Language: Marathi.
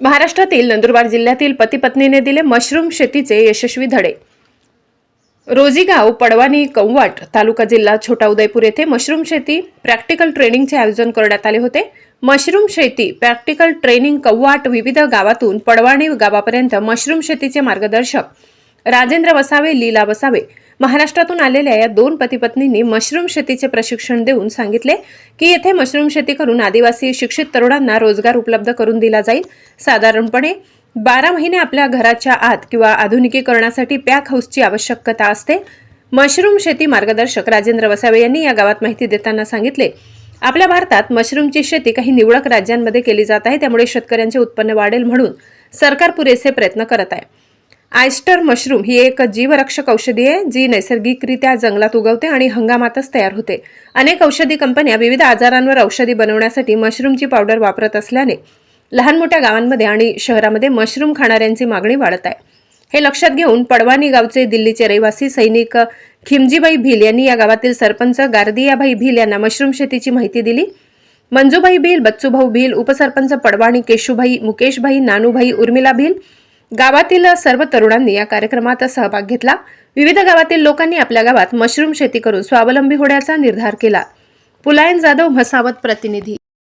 महाराष्ट्रातील नंदुरबार जिल्ह्यातील पती पत्नीने दिले मशरूम शेतीचे यशस्वी धडे. रोजीगाव पडवानी कौवाट तालुका जिल्हा छोटा उदयपूर येथे मशरूम शेती प्रॅक्टिकल ट्रेनिंगचे आयोजन करण्यात आले होते. मशरूम शेती प्रॅक्टिकल ट्रेनिंग कव्वाट विविध गावातून पडवाणी गावापर्यंत मशरूम शेतीचे मार्गदर्शक राजेंद्र वसावे लीला वसावे महाराष्ट्रातून आलेल्या या दोन पतीपत्नींनी मशरूम शेतीचे प्रशिक्षण देऊन सांगितले की येथे मशरूम शेती करून आदिवासी शिक्षित तरुणांना रोजगार उपलब्ध करून दिला जाईल. साधारणपणे बारा महिने आपल्या घराच्या आत किंवा आधुनिकीकरणासाठी पॅक हाऊसची आवश्यकता असते. मशरूम शेती मार्गदर्शक राजेंद्र वसावे यांनी या गावात माहिती देताना सांगितले. आपल्या भारतात मशरूमची शेती काही निवडक राज्यांमध्ये केली जात आहे त्यामुळे शेतकऱ्यांचे उत्पन्न वाढेल म्हणून सरकार पुरेसे प्रयत्न करत आहे. आयस्टर मशरूम ही एक जीवरक्षक औषधी आहे जी नैसर्गिकरित्या जंगलात उगवते आणि हंगामातच तयार होते. अनेक औषधी कंपन्या विविध आजारांवर औषधी बनवण्यासाठी मशरूमची पावडर वापरत असल्याने लहान मोठ्या गावांमध्ये आणि शहरामध्ये मशरूम खाणाऱ्यांची मागणी वाढत आहे. हे लक्षात घेऊन पडवानी गावचे दिल्लीचे रहिवासी सैनिक खिमजीबाई भिल यांनी या गावातील सरपंच गार्दियाबाई भिल यांना मशरूम शेतीची माहिती दिली. मंजूबाई भिल बच्चूभाऊ भिल उपसरपंच पडवाणी केशूभाई मुकेशभाई नानूभाई उर्मिला भिल गावातील सर्व तरुणांनी या कार्यक्रमात सहभाग घेतला. विविध गावातील लोकांनी आपल्या गावात मशरूम शेती करून स्वावलंबी होण्याचा निर्धार केला. पुलायन जाधव म्हसावत प्रतिनिधी.